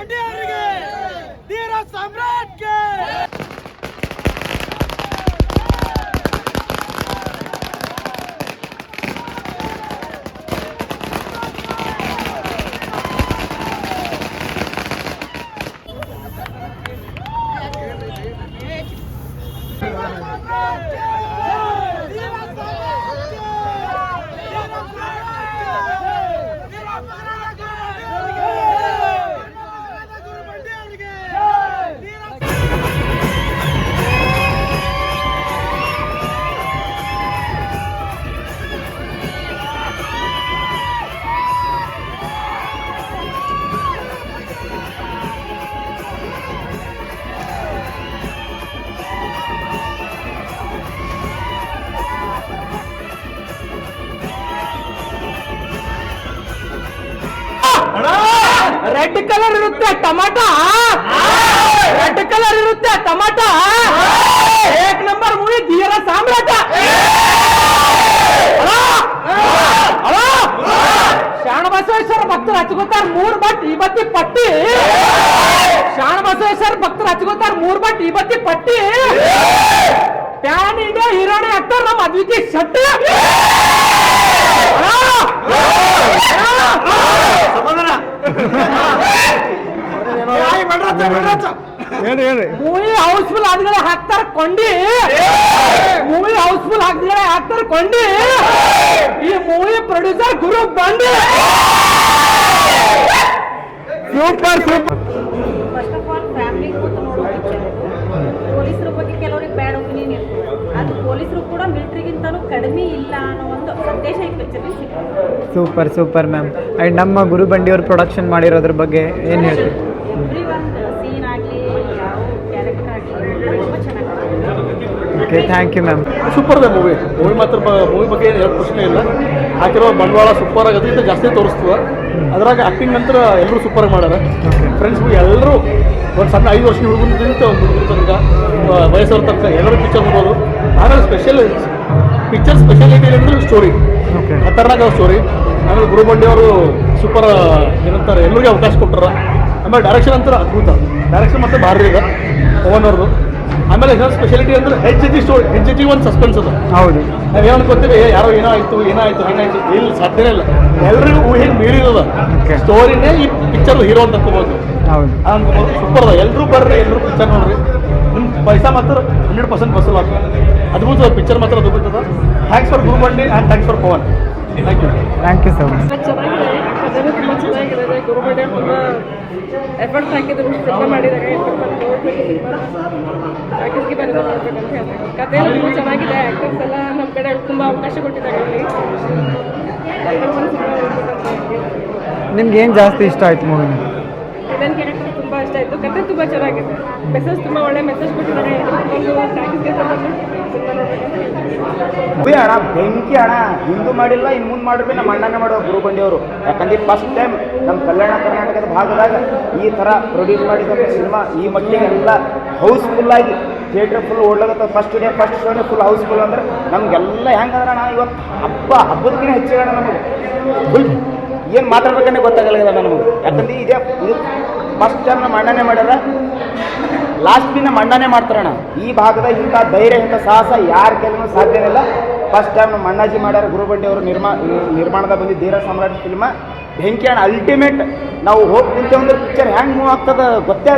ಬಂಡಿಯವರಿಗೆ ಧೀರ ಸಾಮ್ರಾಟ್ಗೆ red colour ಇರುತ್ತೆ tomato. Red colour ಇರುತ್ತೆ ಟಮಾಟ. ಏಕ್ number movie Dheera Samrat. Hello? Hello? ಶಾಣ Basaveshwara ಭಕ್ತರು ಹಚ್ಕೋತಾರ ಮೂರ್ ಬಟ್ ಇವತ್ತಿ ಪಟ್ಟಿ. ಶಾಣ ಬಸವೇಶ್ವರ ಭಕ್ತರು ಹಚ್ಕೋತಾರ ಮೂರ್ ಬಟ್ ಇವತ್ತಿ ಪಟ್ಟಿ. ಪ್ಯಾನ್ ಇಂಡಿಯಾ ಹೀರೋಣಿ ಆಗ್ತಾರ ನಮ್ಮ ಅದ್ವಿತೀಯ ಶೆಟ್ಟಿ. ಅಲೋ? ಮೂವಿ ಹೌಸ್ಫುಲ್ ಆದ್ಮೇಲೆ ಹಾಕ್ತಾರ ಕೊಂಡಿ. ಮೂವಿ ಹೌಸ್ಫುಲ್ ಹಾಕ್ದಿದ್ರೆ ಹಾಕ್ತಾರ ಕೊಂಡಿ. ಈ ಮೂವಿ ಪ್ರೊಡ್ಯೂಸರ್ ಗುರು ಬಂದು super super first of all family ಕೂತು ನೋಡೋ ಪಿಕ್ಚರ್ ಪೊಲೀಸರ ಬಗ್ಗೆ ಕೆಲವ್ರಿಗೆ ಬ್ಯಾಡ್ ಒಪಿನಿಯನ್ ಇರ್ತದೆ ಅದು ಪೊಲೀಸರು ಕೂಡ ಮಿಲಿಟ್ರಿಗಿಂತನೂ ಕಡಿಮೆ ಇಲ್ಲ ಅನ್ನೋ ಒಂದು ಸಂದೇಶ ಈ picture super super ma'am. And ನಮ್ಮ ಗುರು ಬಂಡಿಯವರು ಪ್ರೊಡಕ್ಷನ್ ಮಾಡಿರೋದ್ರ ಬಗ್ಗೆ ಏನು ಹೇಳ್ತೀವಿ ಎವ್ರಿ ಸೀನ್ ಆಗಲಿ ಯಾವ ಕ್ಯಾರೆಕ್ಟರ್ ಆಗಲಿ ತುಂಬ ಚೆನ್ನಾಗಿ okay thank you ma'am super ಇದೆ ಮೂವಿ ಮೂವಿ ಮಾತ್ರ ಮೂವಿ ಬಗ್ಗೆ ಏನು ಹೇಳೋ ಪ್ರಶ್ನೆ ಇಲ್ಲ. ಹಾಕಿರೋ ಬಂಡವಾಳ ಸೂಪರ್ ಆಗಿ ಅದರಿಂದ ಜಾಸ್ತಿ ತೋರಿಸ್ತದೆ ಅದ್ರಾಗ ಆ್ಯಕ್ಟಿಂಗ್ ನಂತರ ಎಲ್ಲರೂ ಸೂಪರ್ ಮಾಡ್ಯಾರ. ಫ್ರೆಂಡ್ಸ್ ಎಲ್ಲರೂ ಒಂದು ಸಣ್ಣ ಐದು ವರ್ಷ ಹುಡುಗರಿಂದ ಒಂದು ಹುಡುಗರ ತನಕ ವಯಸ್ಸವ್ರ ತನಕ. ಎಲ್ಲರೂ ಪಿಕ್ಚರ್ ನೋಡ್ಬೋದು. ಆಮೇಲೆ ಸ್ಪೆಷಲ್ ಪಿಕ್ಚರ್ ಸ್ಪೆಷಾಲಿಟಿ ಅಂದ್ರೆ ಸ್ಟೋರಿ. ಖತರ್ನಾಕ್ ಸ್ಟೋರಿ ಆಮೇಲೆ ಗುರುಬಂಡಿ ಅವರು ಸೂಪರ್ ಏನಂತಾರೆ ಎಲ್ಲರಿಗೂ ಅವಕಾಶ ಕೊಟ್ಟರ. ಆಮೇಲೆ ಡೈರೆಕ್ಷನ್ ಅಂತ ಅದ್ಭುತ. ಡೈರೆಕ್ಷನ್ ಮತ್ತೆ ಭಾರಿ ಇದೆ ಪವನ್ ಅವ್ರದ್ದು ಆಮೇಲೆ ಇನ್ನೊಂದು ಸ್ಪೆಷಾಲಿಟಿ ಅಂದ್ರೆ H G story H G ಒಂದು ಸಸ್ಪೆನ್ಸ್ ಅದ. ಹೌದು. ಏನು ಅನ್ಕೋತೀವಿ ಯಾರೋ ಏನೋ ಆಯ್ತು ಏನಾಯ್ತು? ಹಂಗಾಯ್ತು ಇಲ್ಲಿ ಸಾಧ್ಯನೇ ಇಲ್ಲ. ಎಲ್ರಿಗೂ ಊಹೆಗೆ ಮೀರಿರೋದ. ಸ್ಟೋರಿನೇ ಈ ಪಿಕ್ಚರ್ ಹೀರೋ ಅಂತ ತಗೋದು ಹೌದು. ಸೂಪರ್ ಅದ. ಎಲ್ಲರೂ ಬರ್ರಿ ಎಲ್ಲರೂ ಪಿಕ್ಚರ್ ನೋಡ್ರಿ. ನಿಮ್ಮ ಪೈಸಾ ಮಾತ್ರ ಹಂಡ್ರೆಡ್ ಪರ್ಸೆಂಟ್ ಬಸ್ಸಲ್ ಆಗ್ತದೆ. ಅದ್ಭುತ ಪಿಕ್ಚರ್ ಮಾತ್ರ ಅದ್ಭುತ ಅದ. Thanks for Gurubandi and thanks for Pavan thank you thank you sir much ಚೆನ್ನಾಗಿದೆ. ಕಥೆನೂ ತುಂಬ ಚೆನ್ನಾಗಿದೆ. ಗುರುಮಂಡ್ಯ ತುಂಬ ಎಫರ್ಟ್ಸ್ ಹಾಕಿದ್ರು. ಸಿನಿಮಾ ಮಾಡಿದ್ದಾರೆ ಪ್ಯಾಕೇಜ್ಗೆ ಬಂದು ನೋಡ್ಬೇಕಂತ ಹೇಳ್ಬೇಕು ಕಥೆನೂ ತುಂಬ ಚೆನ್ನಾಗಿದೆ. ಆ್ಯಕ್ಟರ್ಸ್ ಎಲ್ಲ ನಮ್ಮ ಕಡೆ ತುಂಬ ಅವಕಾಶ ಕೊಟ್ಟಿದ್ದಾರೆ ನಿಮ್ಗೆ ಏನು ಜಾಸ್ತಿ ಇಷ್ಟ ಆಯ್ತು ಮೂವಿ ವಿಲನ್ ಕ್ಯಾರೆಕ್ಟರ್ ಇಷ್ಟ ಕತೆ ತುಂಬ ಚೆನ್ನಾಗಿದೆ. ಮೆಸೇಜ್ ತುಂಬ ಒಳ್ಳೆ ಮೆಸೇಜ್ ಕೊಟ್ಟಿದ್ದಾರೆ. ಅಣ್ಣ, ಬೆಂಕಿ ಅಣ್ಣ. ಹಿಂದೂ ಮಾಡಿಲ್ಲ ಇನ್ನು ಮುಂದೆ ಮಾಡಿದ್ರೆ ನಮ್ಮ ಅಣ್ಣನೇ ಮಾಡೋ ಗುರು ಬಂಡಿಯವರು ಯಾಕಂದ್ರೆ ಫಸ್ಟ್ ಟೈಮ್ ನಮ್ಮ ಕಲ್ಯಾಣ ಕರ್ನಾಟಕದ ಭಾಗದಾಗ ಈ ಥರ ಪ್ರೊಡ್ಯೂಸ್ ಮಾಡಿದಂಥ ಸಿನಿಮಾ ಈ ಮಟ್ಟಿಗೆ ಎಲ್ಲ ಹೌಸ್ಫುಲ್ ಆಗಿ ಥಿಯೇಟರ್ ಫುಲ್ ಓಡ್ಲಾಗತ್ತ ಫಸ್ಟ್ ಡೇ ಫಸ್ಟ್ ಶೋನೇ ಫುಲ್ ಹೌಸ್ಫುಲ್ ಅಂದ್ರೆ ನಮಗೆಲ್ಲ ಹೆಂಗಂದ್ರೆ ಅಣ್ಣ, ಇವತ್ತು ಹಬ್ಬ ಹಬ್ಬದಕ್ಕಿಂತ ಹೆಚ್ಚಿಗೆ ನಮಗೆ. ಏನು ಮಾತಾಡ್ಬೇಕಂದ್ರೆ ಗೊತ್ತಾಗಲ್ಲ ನಮಗೆ. ಯಾಕಂದ್ರೆ ಇದೇ ಇದು ಫಸ್ಟ್ ಟೈಮ್ ಮಂಡನೆ ಮಾಡ್ಯಾರ ಲಾಸ್ಟ್ ದಿನ ಮಂಡನೆ ಮಾಡ್ತಾರಣ್ಣ. ಈ ಭಾಗದ ಇಂಥ ಧೈರ್ಯ, ಇಂಥ ಸಾಹಸ ಯಾರ ಕೆಲವು ಸಾಧ್ಯನಿಲ್ಲ ಫಸ್ಟ್ ಟೈಮ್ ಮಣ್ಣಾಜಿ ಮಾಡ್ಯಾರ ಗುರುಬಂಡಿ ಅವರು ನಿರ್ಮಾ, ನಿರ್ಮಾಣದ ಬಂದಿದ್ದ ಧೀರ ಸಾಮ್ರಾಜ್ಯ ಫಿಲ್ಮ ಬೆಂಕಿ ಅಣ್ಣ ಅಲ್ಟಿಮೇಟ್ ನಾವು ಹೋಗಿ ಅಂದ್ರೆ ಪಿಕ್ಚರ್ ಹೆಂಗೆ ಮೂವ್ ಆಗ್ತದ ಗೊತ್ತೇ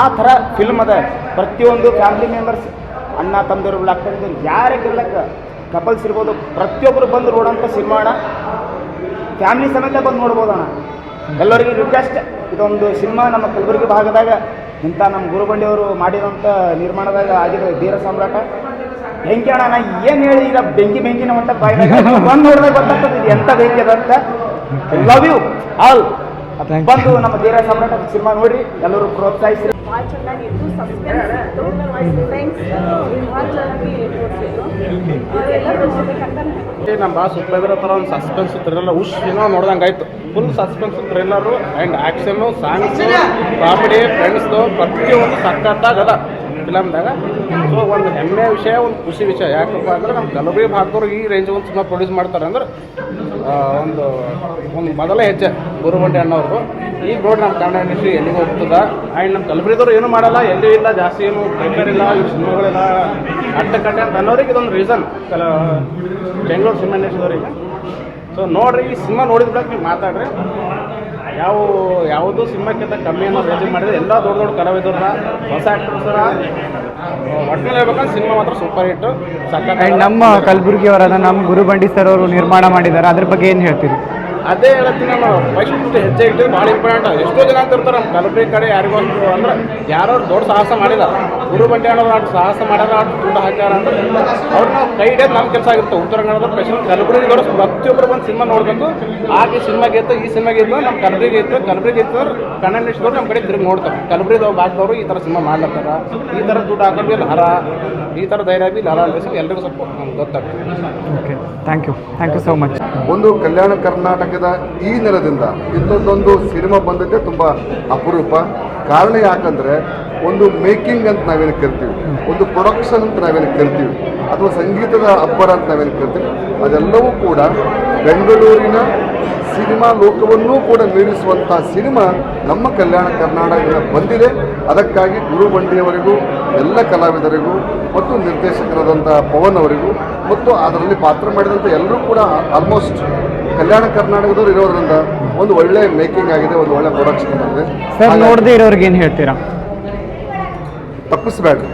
ಆ ಥರ ಫಿಲ್ಮ್ ಅದ. ಪ್ರತಿಯೊಂದು ಫ್ಯಾಮಿಲಿ ಮೆಂಬರ್ಸ್ ಅಣ್ಣ ತಮ್ಮದವ್ರು ಅಕ್ಕ ಯಾರೇ ಇರ್ಲಕ್ಕ ಕಪಲ್ಸ್ ಇರ್ಬೋದು. ಪ್ರತಿಯೊಬ್ಬರು ಬಂದು ನೋಡೋಂಥ ಸಿನಿಮಾ ಅಣ್ಣ. ಫ್ಯಾಮಿಲಿ ಸಮೇತ ಬಂದು ನೋಡ್ಬೋದಣ್ಣ. ಎಲ್ಲರಿಗೂ ರಿಕ್ವೆಸ್ಟ್ ಇದೊಂದು ಸಿನಿಮಾ ನಮ್ಮ ಕಲಬುರಗಿ ಭಾಗದಾಗ ಇಂಥ ನಮ್ಮ ಗುರುಬಂಡಿಯವರು ಮಾಡಿದಂಥ ನಿರ್ಮಾಣದಾಗ ಆಗಿರೋ ಧೀರ ಸಾಮ್ರಾಟ. ಬೆಂಕಿ ಅಣ್ಣ ನಾ ಏನು ಹೇಳಿ ಈಗ ಬೆಂಕಿ ಬೆಂಕಿನ ಮಟ್ಟ ಬಾಯಿದಾಗ ಬಂದು ನೋಡಿದಾಗ ಗೊತ್ತಾಗ್ತದೆ ಇದು ಎಂಥ ಬೆಂಕಿ ಅದ ಅಂತ. ಲವ್ ಯು ಆಲ್ ಬಂದು ನಮ್ಮ ಧೀರ ಸಾಮ್ರಾಟ ಸಿನಿಮಾ ನೋಡಿ ಎಲ್ಲರೂ ಪ್ರೋತ್ಸಾಹಿಸಿ ಭಾಳ ಚೆನ್ನಾಗಿತ್ತು ಸಸ್ಪೆನ್ಸ್ ಇತ್ತು ಭಾಳ ಚೆನ್ನಾಗಿ ತೋರಿಸಿದ್ರು ನಮ್ಮ ಭಾಳ ಸುತ್ತಿರೋ ಥರ ಒಂದು ಸಸ್ಪೆನ್ಸ್ ಥ್ರಿಲ್ಲರ್ ಉಶ್ ಏನೋ ನೋಡ್ದಂಗೆ ಆಯ್ತು. Full suspense thriller and action songs comedy ಫ್ರೆಂಡ್ಸ್ದು ಪ್ರತಿಯೊಂದು ಸಖತ್ತಾಗ ಅದ ಫಿಲಮ್ದಾಗ ಸೊ ಒಂದು ಹೆಮ್ಮೆ ವಿಷಯ, ಒಂದು ಖುಷಿ ವಿಷಯ. ಯಾಕಪ್ಪ ಅಂದ್ರೆ ನಮ್ಮ ಕಲಬುರಗಿ ಭಾಗದವ್ರು ಈ ರೇಂಜ್ ಒಂದು ಸಿನಿಮಾ ಪ್ರೊಡ್ಯೂಸ್ ಮಾಡ್ತಾರೆ ಅಂದ್ರೆ ಒಂದು ಒಂದು ಮೊದಲ ಹೆಜ್ಜೆ ಗುರುಮಂಡಿ ಅಣ್ಣವ್ರದ್ದು ಈಗ ರೋಡ್ ನಮ್ಮ ಕನ್ನಡ ಇಂಡಸ್ಟ್ರಿ ಎಲ್ಲಿಗೆ ಹೋಗ್ತದ? ಆ್ಯಂಡ್ ನಮ್ಮ ಕಲಬುರಗಿದವ್ರು ಏನು ಮಾಡಲ್ಲ ಎಲ್ಲೂ ಇಲ್ಲ, ಜಾಸ್ತಿ ಏನು ಪ್ರಿಪೇರ್ ಇಲ್ಲ ಸಿನಿಮಾಗಳಿಲ್ಲ ಅಡ್ಡಕಟ್ಟೆ ಅಡ್ಡ ಕಟ್ಟೆ ಅಂತ ಅನ್ನೋರಿಗೆ ಇದೊಂದು ರೀಸನ್ ಕಲ ಬೆಂಗಳೂರು ಸಿನಿಮಾ ಇಂಡಸ್ಟ್ರಿದವ್ರಿಗೆ ಸೊ ನೋಡ್ರಿ, ಈ ಸಿನಿಮಾ ನೋಡಿದ ನೀವು ಮಾತಾಡ್ರಿ. ಯಾವ ಯಾವುದೂ ಸಿನಿಮಾಕ್ಕಿಂತ ಕಮ್ಮಿ ಅನ್ನೋ ಯೋಚನೆ ಮಾಡಿದ್ರೆ ಎಲ್ಲ ದೊಡ್ಡ ದೊಡ್ಡ ಕಲಾವಿದರನ್ನ, ಹೊಸ ಆ್ಯಕ್ಟರ್ಸರ ಒಟ್ಟಿನಲ್ಲಿ ಹೇಳ್ಬೇಕಂದ್ರೆ ಸಿನಿಮಾ ಮಾತ್ರ ಸೂಪರ್ ಹಿಟ್ ಸಕ್ಕ ನಮ್ಮ ಕಲಬುರಗಿ ಅವರಾದ ನಮ್ಮ ಗುರುಬಂಡಿ ಸರ್ ಅವರು ನಿರ್ಮಾಣ ಮಾಡಿದ್ದಾರೆ. ಅದ್ರ ಬಗ್ಗೆ ಏನು ಹೇಳ್ತೀರಿ? ಅದೇ ಹೇಳ್ತೀನಿ ನಾನು. ಫಸ್ಟ್ ಹೆಜ್ಜೆ ಇಟ್ಟಿದ್ದು ಭಾಳ ಇಂಪಾರ್ಟೆಂಟ್ ಎಷ್ಟೋ ಜನ ಅಂತ ಇರ್ತಾರೆ ನಮ್ಮ ಕಲಬುರಗಿ ಕಡೆ ಯಾರಿಗೂ ಒಂದು ಅಂದ್ರೆ ಯಾರೋ ದೊಡ್ಡ ಸಾಹಸ ಮಾಡಿಲ್ಲ. ಗುರು ಬಂಡೆ ಅನ್ನೋದು ಅಷ್ಟು ಸಾಹಸ ಮಾಡಲ್ಲ ಅಷ್ಟು ದುಡ್ಡು ಹಾಕ್ಯಾರ ಅಂದ್ರೆ ಅವ್ರನ್ನ ಕೈ ಹಿಡಿಯೋದು ನಮ್ಮ ಕೆಲಸ ಆಗುತ್ತೆ ಉತ್ತರ ಕನ್ನಡದ ಸ್ಪೆಷಲ್ ದೊಡ್ಡ ಪ್ರತಿಯೊಬ್ಬರು ಬಂದು ಸಿನಿಮಾ ನೋಡಬೇಕು. ಆಗ ಸಿನಿಮಾ ಗೆದ್ದು ಇತ್ತು ಈ ಸಿನಿಮಾ ಇತ್ತು ನಮ್ಮ ಕಲಬುರಗಿ ಇತ್ತು ಕಲಬುರಗಿ ಇತ್ತು ಕನ್ನಡ ಇಂಡಸ್ಟ್ರಿದವ್ರು ನಮ್ಮ ಕಡೆ ತಿರುಗಿ ನೋಡ್ತಾರೆ. ಕಲಬುರಗಿದವ್ರು ಭಾಗದವರು ಈ ಥರ ಸಿನಿಮಾ ಮಾಡ್ಲತ್ತಾರ. ಈ ಥರ ದುಡ್ಡು ಹಾಕೋದು ಇಲ್ಲಿ ಹರ. ಈ ಥರ ಧೈರ್ಯ ಬಿ ಹರ ಅನ್ಬಿಸಿ ಎಲ್ಲರಿಗೂ ಸ್ವಲ್ಪ ನಮ್ಗೆ ಗೊತ್ತಾಗ್ತದೆ. Okay thank you thank you so much ಒಂದು ಕಲ್ಯಾಣ ಕರ್ನಾಟಕದ ಈ ನೆಲದಿಂದ ಇಂಥದ್ದೊಂದು ಸಿನಿಮಾ ಬಂದದ್ದೇ ತುಂಬ ಅಪರೂಪ. ಕಾರಣ ಯಾಕಂದರೆ ಒಂದು ಮೇಕಿಂಗ್ ಅಂತ ನಾವೇನು ಕರಿತೀವಿ, ಒಂದು ಪ್ರೊಡಕ್ಷನ್ ಅಂತ ನಾವೇನು ಕರಿತೀವಿ, ಅಥವಾ ಸಂಗೀತದ ಅಬ್ಬರ ಅಂತ ನಾವೇನು ಕರಿತೀವಿ, ಅದೆಲ್ಲವೂ ಕೂಡ ಬೆಂಗಳೂರಿನ ಸಿನಿಮಾ ಲೋಕವನ್ನೂ ಕೂಡ ಮೀರಿಸುವಂಥ ಸಿನಿಮಾ ನಮ್ಮ ಕಲ್ಯಾಣ ಕರ್ನಾಟಕದಿಂದ ಬಂದಿದೆ. ಅದಕ್ಕಾಗಿ ಗುರು ಬಂಡಿಯವರಿಗೂ, ಎಲ್ಲ ಕಲಾವಿದರಿಗೂ, ಮತ್ತು ನಿರ್ದೇಶಕರಾದಂಥ ಪವನ್ ಅವರಿಗೂ, ಮತ್ತು ಅದರಲ್ಲಿ ಪಾತ್ರ ಮಾಡಿದಂಥ ಎಲ್ಲರೂ ಕೂಡ ಆಲ್ಮೋಸ್ಟ್ ಕಲ್ಯಾಣ ಕರ್ನಾಟಕದವ್ರು ಇರೋದ್ರಿಂದ ಒಂದು ಒಳ್ಳೆ ಮೇಕಿಂಗ್ ಆಗಿದೆ ಒಂದು ಒಳ್ಳೆ ಪ್ರೊಡಕ್ಷನ್ ಆಗಿದೆ. ಸರ್ ನೋಡದೆ ಇರೋರಿಗೆ ಏನು ಹೇಳ್ತೀರಾ? ತಪ್ಪಿಸ್ಬೇಡ್ರಿ.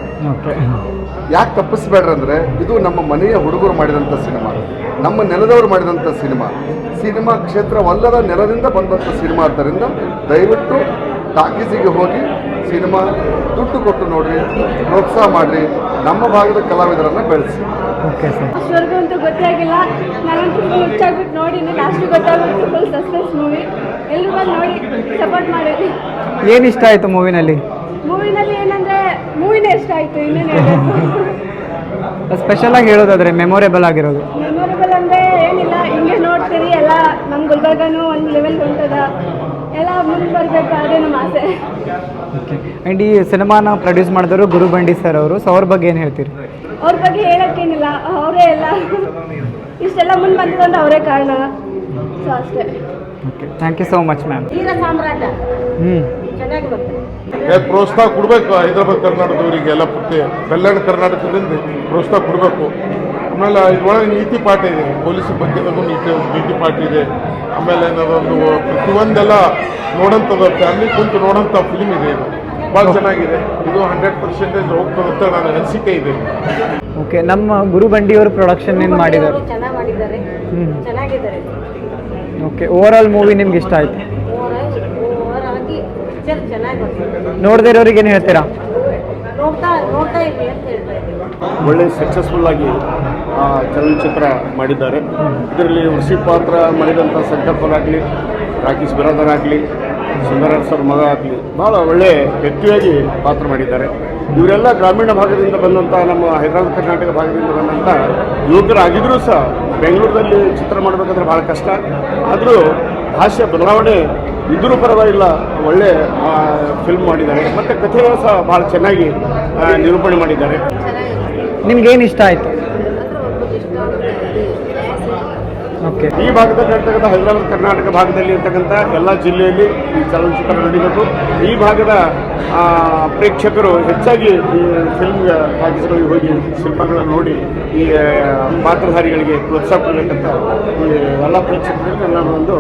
ಯಾಕೆ ತಪ್ಪಿಸ್ಬೇಡ್ರಿ ಅಂದರೆ ಇದು ನಮ್ಮ ಮನೆಯ ಹುಡುಗರು ಮಾಡಿದಂಥ ಸಿನಿಮಾ. ನಮ್ಮ ನೆಲದವರು ಮಾಡಿದಂಥ ಸಿನಿಮಾ. ಸಿನಿಮಾ ಕ್ಷೇತ್ರವಲ್ಲದ ನೆಲದಿಂದ ಬಂದಂಥ ಸಿನಿಮಾ ಆದ್ದರಿಂದ ದಯವಿಟ್ಟು ಟಾಕೀಸಿಗೆ ಹೋಗಿ ಸಿನಿಮಾ ದುಡ್ಡು ಕೊಟ್ಟು ನೋಡಿರಿ ಪ್ರೋತ್ಸಾಹ ಮಾಡಿರಿ. ನಮ್ಮ ಭಾಗದ ಕಲಾವಿದರನ್ನು ಬೆಳೆಸಿ. ಓಕೆ ಸರ್ ಅಷ್ಟವರೆಗೂ ಅಂತೂ ಗೊತ್ತೇ ಆಗಿಲ್ಲ ನಾನಂತೂ ಫುಲ್ ಹುಚ್ಚಾಗ್ಬಿಟ್ಟು ನೋಡಿನಿ ಲಾಸ್ಟ್ ಗೊತ್ತಾಗ್ಬಿಟ್ಟು ಫುಲ್ ಸಸ್ಪೆನ್ಸ್ ಮೂವಿ ಎಲ್ಲರೂ ಬಂದು ನೋಡಿ ಸಪೋರ್ಟ್ ಮಾಡಿರಿ ಏನು ಇಷ್ಟ ಆಯಿತು ಮೂವಿನಲ್ಲಿ ಮೂವಿನಲ್ಲಿ ಏನಂದ್ರೆ ಮೂವಿನೇ ಇಷ್ಟ ಆಯಿತು ಇನ್ನೇನು ಹೇಳಬೇಕು? ಸ್ಪೆಷಲಾಗಿ ಹೇಳೋದಾದರೆ ಮೆಮೊರೇಬಲ್ ಆಗಿರೋದು. ಮೆಮೊರೇಬಲ್ ಅಂದ್ರೆ ಏನಿಲ್ಲ ಹಿಂಗೆ ನೋಡ್ತೀರಿ ಎಲ್ಲ ನಮ್ಮ ಗುಲ್ಬರ್ಗನೂ ಒಂದು ಲೆವೆಲ್ ಹೊಂಟದ. ಎಲ್ಲ ಮುಂದೆ ಬರಬೇಕು ಅದೇ ನಮ್ಮ ಆಸೆ. ಓಕೆ ಆ್ಯಂಡ್ ಈ ಸಿನಿಮಾನ ಪ್ರೊಡ್ಯೂಸ್ ಮಾಡಿದವರು ಗುರುಬಂಡಿ ಸರ್ ಅವರು. ಸೊ ಅವ್ರ ಬಗ್ಗೆ ಏನು ಹೇಳ್ತೀರಿ? ಅವ್ರ ಬಗ್ಗೆ ಹೇಳೋಕ್ಕೇನಿಲ್ಲ ಅವರೇ ಎಲ್ಲ. ಇಷ್ಟೆಲ್ಲ ಮುಂದೆ ಬಂದಿದ್ದು ಅವರೇ ಕಾರಣ. ಸೊ ಅಷ್ಟೇ. Okay thank you so much ma'am Veera Samrat. ಹ್ಞೂ ಚೆನ್ನಾಗಿ ಬರ್ತದೆ ಪ್ರೋತ್ಸಾಹ ಕೊಡಬೇಕು ಹೈದರಾಬಾದ್ ಕರ್ನಾಟಕದವರಿಗೆ ಎಲ್ಲ ಪ್ರತಿ. ಕಲ್ಯಾಣ ಕರ್ನಾಟಕದಿಂದ ಪ್ರೋತ್ಸಾಹ ಕೊಡಬೇಕು. ಆಮೇಲೆ ಇದ್ರೊಳಗೆ ನೀತಿ ಪಾಠ ಇದೆ. ಪೊಲೀಸ್ ಬಗ್ಗೆದಾಗೂ ನೀತಿ ನೀತಿ ಪಾಠ ಇದೆ. ಆಮೇಲೆ ಏನದೊಂದು ಪ್ರತಿಯೊಂದೆಲ್ಲ ನೋಡೋಂಥದ್ದು ಫ್ಯಾಮಿಲಿ ಕುಂತು ನೋಡೋಂಥ ಫಿಲ್ಮ್ ಇದೆ ಇದು. ಭಾಳ ಚೆನ್ನಾಗಿದೆ. ಇದು ಹಂಡ್ರೆಡ್ ಪರ್ಸೆಂಟೇಜ್ ಹೋಗ್ತದೆ ಅಂತ ನನ್ನ ಅನಿಸಿಕೆ ಇದೆ. ಓಕೆ ನಮ್ಮ ಗುರುಬಂಡಿಯವರು ಪ್ರೊಡಕ್ಷನ್ ಏನು ಮಾಡಿದ್ದಾರೆ? ಚೆನ್ನಾಗಿ ಮಾಡಿದ್ದಾರೆ. ಚೆನ್ನಾಗಿದ್ದಾರೆ. ಓಕೆ ಓವರ್ ಆಲ್ ಮೂವಿ ನಿಮ್ಗೆ ಇಷ್ಟ ಆಯಿತು? ಓವರ್ ಆಗಿ ಪಿಕ್ಚರ್ ಚೆನ್ನಾಗಿ ಬರ್ತದೆ ನೋಡದೇ ಇರೋರಿಗೆ ಏನು ಹೇಳ್ತೀರಾ? ನೋಡ್ತಾ ನೋಡ್ತಾ ಇರ್ರಿ ಅಂತ ಹೇಳ್ತಾ ಇದ್ದೀವಿ ಒಳ್ಳೆ ಸಕ್ಸಸ್ಫುಲ್ ಆಗಿ ಆ, ಚಲನಚಿತ್ರ ಮಾಡಿದ್ದಾರೆ. ಇದರಲ್ಲಿ ಋಷಿ ಪಾತ್ರ ಮಾಡಿದಂಥ ಸಂಕಲ್ಪರಾಗಲಿ ರಾಕೇಶ್ ಬಿರಾದರ್ ಆಗಲಿ ಸುಂದರ ಸರ್ ಮಗ ಆಗಲಿ ಭಾಳ ಒಳ್ಳೆ ವ್ಯಕ್ತಿಯಾಗಿ ಪಾತ್ರ ಮಾಡಿದ್ದಾರೆ. ಇವರೆಲ್ಲ ಗ್ರಾಮೀಣ ಭಾಗದಿಂದ ಬಂದಂಥ ನಮ್ಮ ಹೈದರಾಬಾದ್ ಕರ್ನಾಟಕ ಭಾಗದಿಂದ ಬಂದಂಥ ಯುವಕರಾಗಿದ್ದರೂ ಸಹ ಬೆಂಗಳೂರಲ್ಲಿ ಚಿತ್ರ ಮಾಡಬೇಕಾದ್ರೆ ಭಾಳ ಕಷ್ಟ. ಆದರೂ ಭಾಷೆ ಬದಲಾವಣೆ ಇದ್ರೂ ಪರವಾಗಿಲ್ಲ ಒಳ್ಳೆ ಫಿಲ್ಮ್ ಮಾಡಿದ್ದಾರೆ. ಮತ್ತು ಕಥೆಗಳು ಸಹ ಭಾಳ ಚೆನ್ನಾಗಿ ನಿರೂಪಣೆ ಮಾಡಿದ್ದಾರೆ. ನಿಮ್ಗೇನು ಇಷ್ಟ ಆಯಿತು? ಈ ಭಾಗದಲ್ಲಿ ಇರ್ತಕ್ಕಂಥ ಹೈದರಾಬಾದ್ ಕರ್ನಾಟಕ ಭಾಗದಲ್ಲಿ ಇರ್ತಕ್ಕಂಥ ಎಲ್ಲ ಜಿಲ್ಲೆಯಲ್ಲಿ ಈ ಚಲನಚಿತ್ರ ನಡೀಬೇಕು. ಈ ಭಾಗದ ಆ, ಪ್ರೇಕ್ಷಕರು ಹೆಚ್ಚಾಗಿ ಈ ಫಿಲ್ಮ್ ಟಾಕೀಸ್ಗಳಿಗೆ ಹೋಗಿ ಶಿಲ್ಪಗಳನ್ನು ನೋಡಿ ಈ ಪಾತ್ರಧಾರಿಗಳಿಗೆ ಪ್ರೋತ್ಸಾಹ ಕೊಡಬೇಕಂತ ಈ ಎಲ್ಲ ಪ್ರೇಕ್ಷಕರಿಗೆ ನನ್ನ ಒಂದು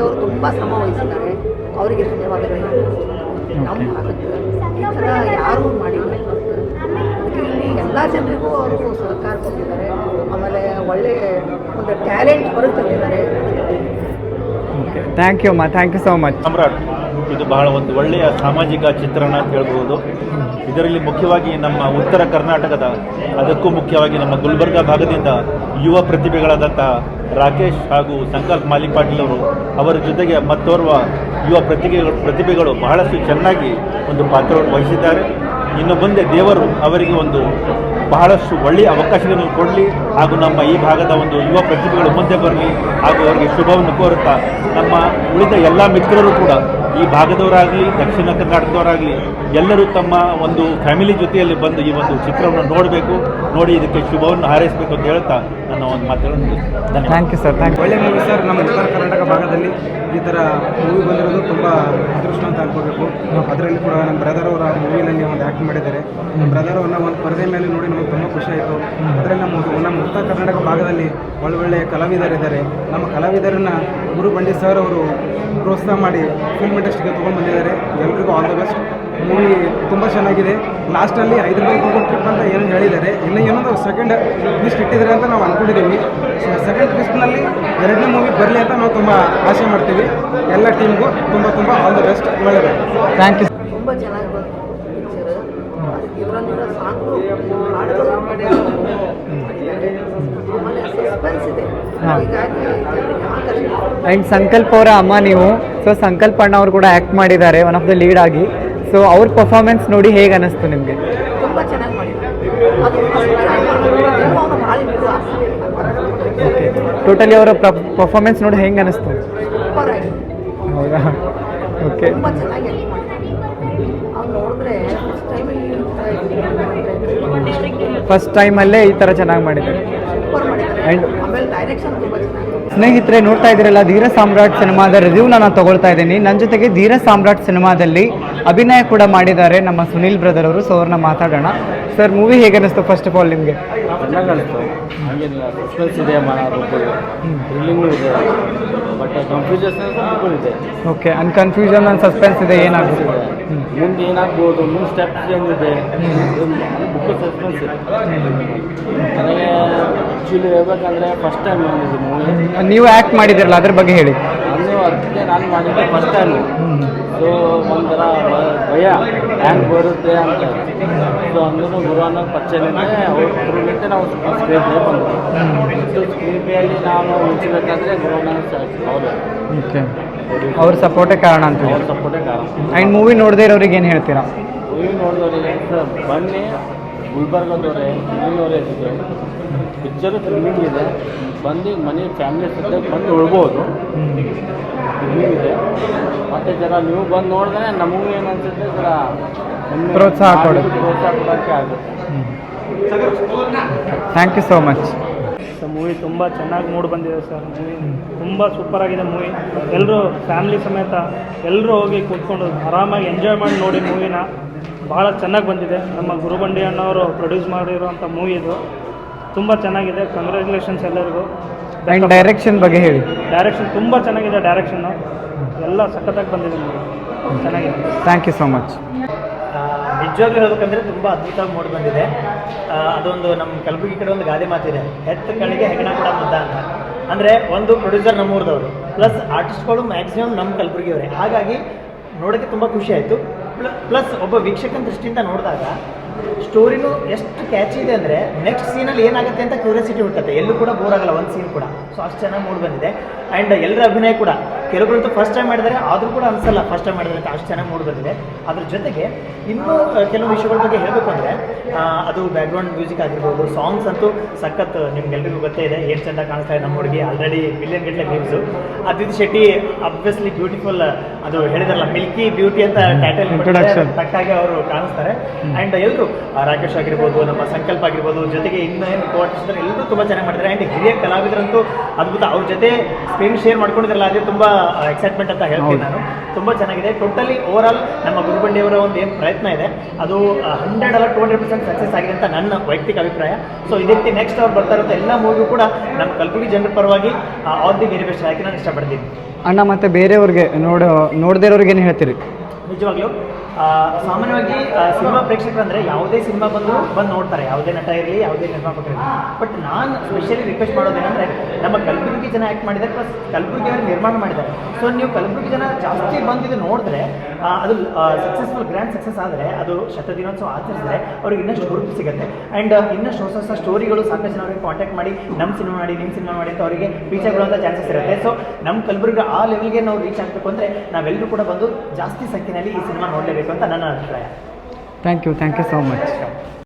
ಅವರು ತುಂಬ ಶ್ರಮ ವಹಿಸಿದ್ದಾರೆ. ಅವರಿಗೆ ಧನ್ಯವಾದಗಳು ನಮ್ಮ ಭಾಗಕ್ಕೆ ಈ ಥರ ಮಾಡಿಲ್ಲ. ಎಲ್ಲ ಜನರಿಗೂ ಅವರು ಸಹಕಾರ ಕೊಟ್ಟಿದ್ದಾರೆ. ಆಮೇಲೆ ಒಳ್ಳೆ ಒಂದು ಟ್ಯಾಲೆಂಟ್ ಹೊರತಂದಿದ್ದಾರೆ ಓಕೆ ಥ್ಯಾಂಕ್ ಯು ಅಮ್ಮ thank you so much Samrat ಇದು ಬಹಳ ಒಂದು ಒಳ್ಳೆಯ ಸಾಮಾಜಿಕ ಚಿತ್ರಣ ಅಂತ ಹೇಳ್ಬೋದು ಇದರಲ್ಲಿ ಮುಖ್ಯವಾಗಿ ನಮ್ಮ ಉತ್ತರ ಕರ್ನಾಟಕದ ಅದಕ್ಕೂ ಮುಖ್ಯವಾಗಿ ನಮ್ಮ ಗುಲ್ಬರ್ಗ ಭಾಗದಿಂದ ಯುವ ಪ್ರತಿಭೆಗಳಾದಂಥ ರಾಕೇಶ್ ಹಾಗೂ ಸಂಕಲ್ಪ್ ಮಾಲಿಕ್ ಪಾಟೀಲ್ ಅವರು ಅವರ ಜೊತೆಗೆ ಮತ್ತೋರ್ವ ಯುವ ಪ್ರತಿಭೆಗಳು ಪ್ರತಿಭೆಗಳು ಬಹಳಷ್ಟು ಚೆನ್ನಾಗಿ ಒಂದು ಪಾತ್ರವನ್ನು ವಹಿಸಿದ್ದಾರೆ. ಇನ್ನು ಮುಂದೆ ದೇವರು ಅವರಿಗೆ ಒಂದು ಬಹಳಷ್ಟು ಒಳ್ಳೆಯ ಅವಕಾಶಗಳನ್ನು ಕೊಡಲಿ ಹಾಗೂ ನಮ್ಮ ಈ ಭಾಗದ ಒಂದು ಯುವ ಪ್ರತಿಭೆಗಳು ಮುಂದೆ ಬರಲಿ ಹಾಗೂ ಅವರಿಗೆ ಶುಭವನ್ನು ಕೋರುತ್ತಾ ನಮ್ಮ ಉಳಿದ ಎಲ್ಲ ಮಿತ್ರರು ಕೂಡ ಈ ಭಾಗದವರಾಗಲಿ, ದಕ್ಷಿಣ ಕರ್ನಾಟಕದವರಾಗಲಿ ಎಲ್ಲರೂ ತಮ್ಮ ಒಂದು ಫ್ಯಾಮಿಲಿ ಜೊತೆಯಲ್ಲಿ ಬಂದು ಈ ಒಂದು ಚಿತ್ರವನ್ನು ನೋಡಬೇಕು, ನೋಡಿ ಇದಕ್ಕೆ ಶುಭವನ್ನು ಹಾರೈಸಬೇಕು ಅಂತ ಹೇಳ್ತಾ ಅನ್ನೋ ಒಂದು ಮಾತು ಧನ್ಯವಾದ. Thank you sir thank you ಒಳ್ಳೆ ಮೂವಿ ಸರ್ ನಮ್ಮ ಉತ್ತರ ಕರ್ನಾಟಕ ಭಾಗದಲ್ಲಿ ಈ ಥರ ಮೂವಿ ಬಂದಿರೋದು ತುಂಬ ಅದೃಷ್ಟ ಅಂತ ಅನ್ಕೋಬೇಕು. ಅದರಲ್ಲಿ ಕೂಡ ನಮ್ಮ ಬ್ರದರ್ ಅವರ ಮೂವಿನಲ್ಲಿ ಒಂದು ಆ್ಯಕ್ಟ್ ಮಾಡಿದ್ದಾರೆ. ನಮ್ಮ ಬ್ರದರ್ ಅವ್ರನ್ನ ಒಂದು ಪರದೆ ಮೇಲೆ ನೋಡಿ ನಮಗೆ ತುಂಬ ಖುಷಿ ಆಯಿತು. ಅದರಲ್ಲಿ ನಮ್ಮ ನಮ್ಮ ಉತ್ತರ ಕರ್ನಾಟಕ ಭಾಗದಲ್ಲಿ ಒಳ್ಳೊಳ್ಳೆ ಕಲಾವಿದರಿದ್ದಾರೆ ನಮ್ಮ ಕಲಾವಿದರನ್ನ ಗುರು ಬಂಡಿ ಸರ್ ಅವರು ಪ್ರೋತ್ಸಾಹ ಮಾಡಿ ಫಿಲ್ಮ್ ಇಂಡಸ್ಟ್ರಿಗೆ ತೊಗೊಂಡು ಬಂದಿದ್ದಾರೆ. ಎಲ್ರಿಗೂ ಆಲ್ ದ ಬೆಸ್ಟ್ ಮೂವಿ ತುಂಬ ಚೆನ್ನಾಗಿದೆ. ಲಾಸ್ಟಲ್ಲಿ ಹೈದರಾಬಾದ್ ಹೋಗೋ ಟ್ರಿಪ್ ಅಂತ ಏನು ಹೇಳಿದ್ದಾರೆ. ಇನ್ನು ಏನೊಂದು ಸೆಕೆಂಡ್ ಟ್ವಿಸ್ಟ್ ಇಟ್ಟಿದ್ದಾರೆ ಅಂತ ನಾವು ಅಂದ್ಕೊಂಡಿದ್ದೀವಿ ಸೆಕೆಂಡ್ ಟ್ವಿಸ್ಟ್ನಲ್ಲಿ ಎರಡನೇ ಮೂವಿ ಬರಲಿ ಅಂತ ನಾವು ತುಂಬ ಆಸೆ ಮಾಡ್ತೀವಿ. ಎಲ್ಲ ಟೀಮ್ಗೂ ತುಂಬ ತುಂಬ ಆಲ್ ದ ಬೆಸ್ಟ್ ಒಳ್ಳೆಯದು ಥ್ಯಾಂಕ್ ಯು ತುಂಬ ಚೆನ್ನಾಗಿ ಬಂತು ಪಿಕ್ಚರ್ ಇವರಲ್ಲಿರೋ ಸಾಂಗು ಹಾಡುಗಳು ಮಾಡಿದ್ದಾರೆ ಆಮೇಲೆ ಸಸ್ಪೆನ್ಸ್ ಇದೆ. ಹಾ. ಹೀಗಾಗಿ ಆಕರ್ಷಣೆ. ಆ್ಯಂಡ್ ಸಂಕಲ್ಪ ಅವರ ಅಮ್ಮ ನೀವು. ಸೊ ಸಂಕಲ್ಪ ಅಣ್ಣ ಅವರು ಕೂಡ ಆ್ಯಕ್ಟ್ ಮಾಡಿದ್ದಾರೆ ಒನ್ ಆಫ್ ದ ಲೀಡ್ ಆಗಿ. ಸೊ ಅವ್ರ ಪರ್ಫಾರ್ಮೆನ್ಸ್ ನೋಡಿ ಹೇಗೆ ಅನ್ನಿಸ್ತು ನಿಮಗೆ? ಓಕೆ ಟೋಟಲಿ ಅವರ ಪರ್ಫಾರ್ಮೆನ್ಸ್ ನೋಡಿ ಹೆಂಗೆ ಅನ್ನಿಸ್ತು ಹೌದಾ? ಓಕೆ ಫಸ್ಟ್ ಟೈಮಲ್ಲಿ ಈ ಥರ ಚೆನ್ನಾಗಿ ಮಾಡಿದ್ದಾರೆ ಆ್ಯಂಡ್ ಸ್ನೇಹಿತರೆ ನೋಡ್ತಾ ಇದ್ದೀರಲ್ಲ ಧೀರ ಸಾಮ್ರಾಟ್ ಸಿನಿಮಾದ ರಿವ್ಯೂನ ನಾನು ತಗೊಳ್ತಾ ಇದ್ದೀನಿ. ನನ್ನ ಜೊತೆಗೆ ಧೀರ ಸಾಮ್ರಾಟ್ ಸಿನಿಮಾದಲ್ಲಿ ಅಭಿನಯ ಕೂಡ ಮಾಡಿದ್ದಾರೆ ನಮ್ಮ ಸುನಿಲ್ ಬ್ರದರ್ ಅವರು ಸೊ ಅವ್ರನ್ನ ಮಾತಾಡೋಣ. ಸರ್ ಮೂವಿ ಹೇಗೆ ಅನಿಸ್ತು ಫಸ್ಟ್ ಆಫ್ ಆಲ್ ನಿಮಗೆ ಚೆನ್ನಾಗಿ ಅನಿಸ್ತು ಹಾಗೇನಿಲ್ಲ ಸಸ್ಪೆನ್ಸ್ ಇದೆ. ಥ್ರಿಲ್ಲಿಂಗು ಇದೆ ಬಟ್ ಕನ್ಫ್ಯೂಷನ್ ಇದೆ. Okay an confusion and suspense ಇದೆ ಏನಾಗುತ್ತೆ ಮುಂದೆ ಏನಾಗ್ಬೋದು? ಮುಂದೆ ಸ್ಟೆಪ್ಸ್ ಏನಿದೆ? ಬುಕ್ ಸಸ್ಪೆನ್ಸ್ ಇದೆ. ನನಗೆ ಆ್ಯಕ್ಚುಲಿ ಹೇಳ್ಬೇಕಂದ್ರೆ ಫಸ್ಟ್ ಟೈಮ್ ಮೂವಿ ನೀವು ಆ್ಯಕ್ಟ್ ಮಾಡಿದಿರಲ್ಲ ಅದ್ರ ಬಗ್ಗೆ ಹೇಳಿ. ಅದಕ್ಕೆ ನಾನು ಮಾಡಿದ್ದೆ ಫಸ್ಟ್ ಟೈಮು ಸೊ ಒಂಥರ ಭಯ ಹ್ಯಾಂಗ್ ಬರುತ್ತೆ ಅಂತ. ಸೊ ಅಂದ್ರೂ ಗುರು ಅನ್ನೋ ಪರಿಚಯನೇ ಅವ್ರ ಥ್ರೂಲಿಂದ ನಾವು ಸ್ಕ್ರೀನ್ ಪ್ಲೇ ಬಂದ್ವಿ ಸೊ ಸ್ಕ್ರೀನ್ ಪ್ಲೇಯಲ್ಲಿ ನಾವು ಮುಚ್ಚಬೇಕಾದ್ರೆ ಗುರು ಅನ್ನೋ ಅವರು ಓಕೆ ಅವ್ರ ಸಪೋರ್ಟೇ ಕಾರಣ ಅಂತ ಅವ್ರ ಸಪೋರ್ಟೇ ಕಾರಣ. ಆ್ಯಂಡ್ ಮೂವಿ ನೋಡದೇ ಇರೋರಿಗೆ ಏನು ಹೇಳ್ತೀರಾ? ಮೂವಿ ನೋಡಿದವರಿಗೆ ಸರ್ ಬನ್ನಿ. ಗುಲ್ಬರ್ಗದವರೇ ಇಲ್ಲಿನವರೇ ಇದ್ದಾರೆ ಪಿಕ್ಚರು ಫಿಲ್ಮಿಂಗ್ ಇದೆ. ಬಂದು ಮನೆ ಫ್ಯಾಮಿಲಿ ಜೊತೆ ಬಂದು ಉಳ್ಬೋದು. ಫಿಲ್ಮಿಂಗ್ ಇದೆ. ಮತ್ತು ಜರ ನೀವು ಬಂದು ನೋಡಿದ್ರೆ ನಮಗೂ ಏನು ಅನ್ಸುತ್ತೆ ಜರ ಪ್ರೋತ್ಸಾಹ ಕೊಡು. ಪ್ರೋತ್ಸಾಹ ಕೊಡೋಕ್ಕೆ ಆಗುತ್ತೆ. Thank you so much movie ತುಂಬ ಚೆನ್ನಾಗಿ ಮೂಡ್ ಬಂದಿದೆ ಸರ್ ಮೂವಿ ತುಂಬ ಸೂಪರ್ ಆಗಿದೆ ಮೂವಿ ಎಲ್ಲರೂ ಫ್ಯಾಮಿಲಿ ಸಮೇತ ಎಲ್ಲರೂ ಹೋಗಿ ಕೂತ್ಕೊಂಡು ಆರಾಮಾಗಿ ಎಂಜಾಯ್ ಮಾಡಿ ನೋಡಿ ಮೂವಿನ ಭಾಳ ಚೆನ್ನಾಗಿ ಬಂದಿದೆ. ನಮ್ಮ ಗುರುಬಂಡಿ ಅಣ್ಣವರು ಪ್ರೊಡ್ಯೂಸ್ ಮಾಡಿರುವಂಥ ಮೂವಿ ಇದು. ತುಂಬ ಚೆನ್ನಾಗಿದೆ. ಕಂಗ್ರ್ಯಾಚುಲೇಷನ್ಸ್ ಎಲ್ಲರಿಗೂ. ಆ್ಯಂಡ್ ಡೈರೆಕ್ಷನ್ ಬಗ್ಗೆ ಹೇಳಿ. ಡೈರೆಕ್ಷನ್ ತುಂಬ ಚೆನ್ನಾಗಿದೆ ಡೈರೆಕ್ಷನ್ನು ಎಲ್ಲ ಸಖತ್ತಾಗಿ ಬಂದಿದೆ ಮೂವಿ ಚೆನ್ನಾಗಿದೆ. ಥ್ಯಾಂಕ್ ಯು ಸೋ ಮಚ್ ನಿಜವಾಗ್ಲೂ ಹೇಳ್ಬೇಕಂದ್ರೆ ತುಂಬ ಅದ್ಭುತವಾಗಿ ಮೂಡಿ ಬಂದಿದೆ. ಅದೊಂದು ನಮ್ಮ ಕಲಬುರಗಿ ಕಡೆ ಒಂದು ಗಾದೆ ಮಾತಿದೆ. ಹೆತ್ತ ಕಳಿಗೆ ಹೆಗಣ ಕೂಡ ಮುದ್ದ ಅಂತ. ಅಂದರೆ ಒಂದು ಪ್ರೊಡ್ಯೂಸರ್ ನಮ್ಮೂರದವರು ಪ್ಲಸ್ ಆರ್ಟಿಸ್ಟ್ಗಳು ಮ್ಯಾಕ್ಸಿಮಮ್ ನಮ್ಮ ಕಲಬುರಗಿಯವರೇ. ಹಾಗಾಗಿ ನೋಡೋಕ್ಕೆ ತುಂಬ ಖುಷಿ ಆಯಿತು. ಪ್ಲಸ್ ಒಬ್ಬ ವೀಕ್ಷಕನ ದೃಷ್ಟಿಯಿಂದ ನೋಡಿದಾಗ ಸ್ಟೋರಿನೂ ಎಷ್ಟು ಕ್ಯಾಚ್ ಇದೆ ಅಂದರೆ ನೆಕ್ಸ್ಟ್ ಸೀನಲ್ಲಿ ಏನಾಗುತ್ತೆ ಅಂತ ಕ್ಯೂರಿಯಾಸಿಟಿ ಹುಟ್ಟುತ್ತೆ. ಎಲ್ಲೂ ಕೂಡ ಬೋರ್ ಆಗಲ್ಲ, ಒಂದು ಸೀನ್ ಕೂಡ. ಸೊ ಅಷ್ಟು ಚೆನ್ನಾಗಿ ಮೂಡಿ ಬಂದಿದೆ. ಆ್ಯಂಡ್ ಎಲ್ಲರ ಅಭಿನಯ ಕೂಡ. ಕೆಲವರಂತೂ ಫಸ್ಟ್ ಟೈಮ್ ಮಾಡಿದ್ದಾರೆ ಆದರೂ ಕೂಡ ಅನಿಸಲ್ಲ ಫಸ್ಟ್ ಟೈಮ್ ಮಾಡಿದ್ರೆ ಅಂತ ಅಷ್ಟು ಚೆನ್ನಾಗಿ ಮೂಡಿಬಂದಿದೆ ಅದ್ರ ಜೊತೆಗೆ ಇನ್ನೂ ಕೆಲವು ವಿಷಯಗಳ ಬಗ್ಗೆ ಹೇಳಬೇಕು ಅಂದರೆ ಅದು ಬ್ಯಾಕ್ಗ್ರೌಂಡ್ ಮ್ಯೂಸಿಕ್ ಆಗಿರ್ಬೋದು ಸಾಂಗ್ಸ್ ಅಂತೂ ಸಖತ್ ನಿಮ್ಗೆಲ್ರಿಗೂ ಗೊತ್ತೇ ಇದೆ. ಏನು ಚೆಂದ ಕಾಣಿಸ್ತಾ ಇದೆ ನಮ್ಮ ಹುಡುಗಿ. ಆಲ್ರೆಡಿ ಮಿಲಿಯನ್ ಗಟ್ಟಲೆ views Adit Shetty obviously beautiful ಅದು ಹೇಳಿದಾರಲ್ಲ ಮಿಲ್ಕಿ ಬ್ಯೂಟಿ ಅಂತ ಟೈಟಲ್ ತಕ್ಕಾಗಿ ಅವರು ಕಾಣಿಸ್ತಾರೆ. ಆ್ಯಂಡ್ ಎಲ್ಲರೂ ರಾಕೇಶ್ ಆಗಿರ್ಬೋದು ನಮ್ಮ ಸಂಕಲ್ಪ ಆಗಿರ್ಬೋದು ಜೊತೆಗೆ ಇನ್ನೇನು ಕೋಆರ್ಟಿಸ್ಟರ್ ಎಲ್ಲರೂ ತುಂಬ ಚೆನ್ನಾಗಿ ಮಾಡಿದ್ದಾರೆ. ಆ್ಯಂಡ್ ಹಿರಿಯ ಕಲಾವಿದರಂತೂ ಅದ್ಭುತ. ಅವ್ರ ಜೊತೆ ಸ್ಕ್ರೀನ್ ಶೇರ್ ಮಾಡ್ಕೊಂಡಿದ್ರಲ್ಲ ಅದೇ ತುಂಬ ಎಕ್ಸೈಟ್ಮೆಂಟ್ ಅಂತ ಹೇಳ್ತೀನಿ ನಾನು. ತುಂಬ ಚೆನ್ನಾಗಿದೆ. ಟೋಟಲಿ ಓವರ್ ಆಲ್ ನಮ್ಮ ಗುರುಬಂಡಿಯವರ ಒಂದು ಏನು ಪ್ರಯತ್ನ ಇದೆ ಅದು ಹಂಡ್ರೆಡ್ ಅಲ್ಲ ಟೂ ಹಂಡ್ರೆಡ್ ಪರ್ಸೆಂಟ್ ಸಕ್ಸಸ್ ಆಗಿದೆ ಅಂತ ನನ್ನ ವೈಯಕ್ತಿಕ ಅಭಿಪ್ರಾಯ. ಸೊ ಇದೇ ರೀತಿ ನೆಕ್ಸ್ಟ್ ಅವ್ರು ಬರ್ತಾ ಇರೋ ಎಲ್ಲ ಮೂವಿಗೂ ಕೂಡ ನಮ್ಮ ಕಲ್ಬುರ್ಗಿ ಜನರ ಪರವಾಗಿ ಆಲ್ ದಿ ವೆರಿ ಬೆಸ್ಟ್ ಹಾಕಿ ನಾನು ಇಷ್ಟಪಡ್ತೀನಿ. ಅಣ್ಣ ಮತ್ತೆ ಬೇರೆಯವ್ರಿಗೆ ನೋಡೋ ನೋಡದೇ ಇರೋರಿಗೆ ಏನು ಹೇಳ್ತೀರಿ? ನಿಜವಾಗ್ಲೂ? ಸಾಮಾನ್ಯವಾಗಿ ಸಿನಿಮಾ ಪ್ರೇಕ್ಷಕರು ಅಂದರೆ ಯಾವುದೇ ಸಿನಿಮಾ ಬಂದು ಬಂದು ನೋಡ್ತಾರೆ. ಯಾವುದೇ ನಟ ಇರಲಿ, ಯಾವುದೇ ನಿರ್ಮಾಪಕರು ಬಟ್ ನಾನು ಸ್ಪೆಷಲಿ ರಿಕ್ವೆಸ್ಟ್ ಮಾಡೋದೇನೆಂದರೆ ನಮ್ಮ ಕಲಬುರಗಿ ಜನ ಆ್ಯಕ್ಟ್ ಮಾಡಿದ್ದಾರೆ ಪ್ಲಸ್ ಕಲಬುರಗಿ ಅವರು ನಿರ್ಮಾಣ ಮಾಡಿದ್ದಾರೆ. ಸೊ ನೀವು ಕಲಬುರಗಿ ಜನ ಜಾಸ್ತಿ ಬಂದಿದ್ದು ನೋಡಿದ್ರೆ ಅದು ಸಕ್ಸಸ್ಫುಲ್ ಗ್ರ್ಯಾಂಡ್ ಸಕ್ಸಸ್ ಆದರೆ, ಅದು ಶತದಿನೋತ್ಸವ ಆಚರಿಸಿದ್ರೆ ಅವ್ರಿಗೆ ಇನ್ನಷ್ಟು ಗುರುತು ಸಿಗುತ್ತೆ. ಆ್ಯಂಡ್ ಇನ್ನಷ್ಟು ಹೊಸ ಹೊಸ ಸ್ಟೋರಿಗಳು ಸಾಕಷ್ಟು ಜನ ಅವರಿಗೆ ಕಾಂಟ್ಯಾಕ್ಟ್ ಮಾಡಿ ನಮ್ಮ ಸಿನಿಮಾ ಮಾಡಿ ನಿಮ್ಮ ಸಿನಿಮಾ ಮಾಡಿ ಅಂತ ಅವರಿಗೆ ರೀಚ್ ಆಗುವಂಥ ಚಾನ್ಸಸ್ ಇರುತ್ತೆ. ಸೊ ನಮ್ಮ ಕಲಬುರಗಿ ಆ ಲೆವೆಲ್ಗೆ ನಾವು ರೀಚ್ ಆಗಬೇಕು ಅಂದರೆ ನಾವೆಲ್ಲರೂ ಕೂಡ ಬಂದು ಜಾಸ್ತಿ ಸಂಖ್ಯೆಯಲ್ಲಿ ಈ ಸಿನಿಮಾ ನೋಡಲೇಬೇಕು. ಅಂತ ನನ್ನ ಅಭಿಪ್ರಾಯ. Thank you thank you so much